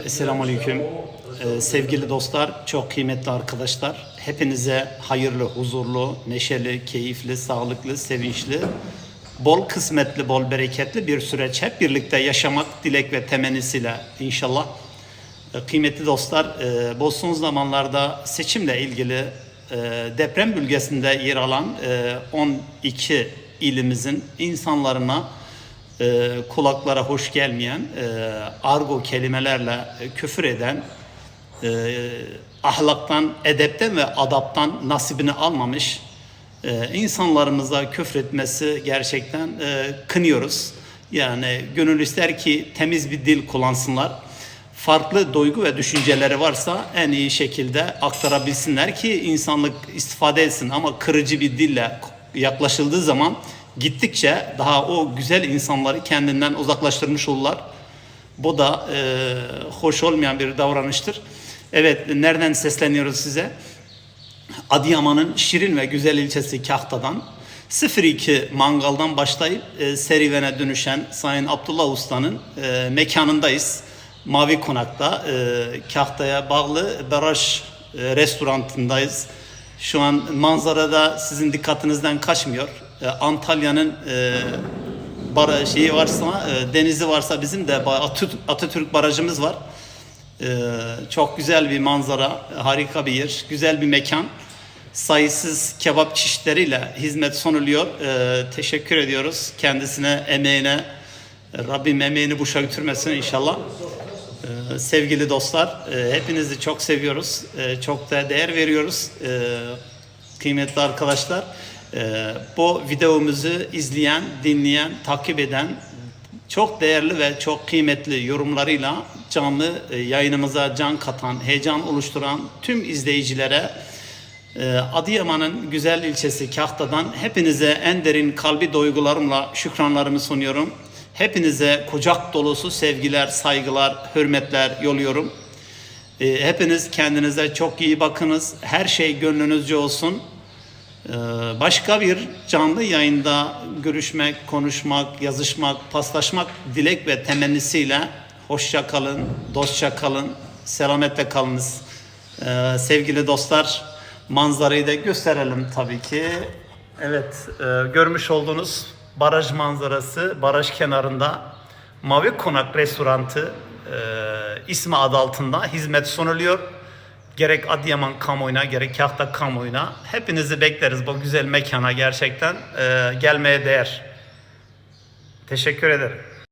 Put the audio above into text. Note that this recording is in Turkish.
Ee, Esselamu Aleyküm. Ee, sevgili dostlar, çok kıymetli arkadaşlar. Hepinize hayırlı, huzurlu, neşeli, keyifli, sağlıklı, sevinçli, bol kısmetli, bol bereketli bir süreç hep birlikte yaşamak dilek ve temennisiyle inşallah. Ee, Kıymetli dostlar, e, bu son zamanlarda seçimle ilgili e, deprem bölgesinde yer alan e, 12 ilimizin insanlarına e, kulaklara hoş gelmeyen, e, argo kelimelerle küfür eden, e, ahlaktan, edepten ve adaptan nasibini almamış e, insanlarımıza küfretmesi gerçekten e, kınıyoruz. Yani gönül ister ki temiz bir dil kullansınlar. Farklı duygu ve düşünceleri varsa en iyi şekilde aktarabilsinler ki insanlık istifade etsin ama kırıcı bir dille yaklaşıldığı zaman gittikçe daha o güzel insanları kendinden uzaklaştırmış olurlar. Bu da e, hoş olmayan bir davranıştır. Evet, nereden sesleniyoruz size? Adıyaman'ın şirin ve güzel ilçesi Kahta'dan 02 mangaldan başlayıp e, serüvene dönüşen Sayın Abdullah Usta'nın e, mekanındayız. Mavi Konak'ta e, Kahta'ya bağlı Baraj e, restorantındayız. Şu an manzarada sizin dikkatinizden kaçmıyor. E, Antalya'nın e, bara şeyi varsa, e, denizi varsa bizim de Atatürk, barajımız var. Çok güzel bir manzara, harika bir yer, güzel bir mekan. Sayısız kebap çeşitleriyle hizmet sunuluyor. Teşekkür ediyoruz kendisine, emeğine. Rabbim emeğini boşa götürmesin inşallah. Sevgili dostlar, hepinizi çok seviyoruz. Çok da değer veriyoruz. Kıymetli arkadaşlar, e, bu videomuzu izleyen, dinleyen, takip eden çok değerli ve çok kıymetli yorumlarıyla canlı e, yayınımıza can katan, heyecan oluşturan tüm izleyicilere e, Adıyaman'ın güzel ilçesi Kahta'dan hepinize en derin kalbi duygularımla şükranlarımı sunuyorum. Hepinize kucak dolusu sevgiler, saygılar, hürmetler yolluyorum. E, hepiniz kendinize çok iyi bakınız. Her şey gönlünüzce olsun. Ee, Başka bir canlı yayında görüşmek, konuşmak, yazışmak, paslaşmak dilek ve temennisiyle hoşça kalın, dostça kalın, selametle kalınız. Ee, Sevgili dostlar, manzarayı da gösterelim tabii ki. Evet, e, görmüş olduğunuz baraj manzarası, baraj kenarında Mavi Konak Restorantı e, ismi adı altında hizmet sunuluyor. Gerek Adıyaman kamuoyuna gerek Kahta kamuoyuna hepinizi bekleriz bu güzel mekana gerçekten e, gelmeye değer. Teşekkür ederim.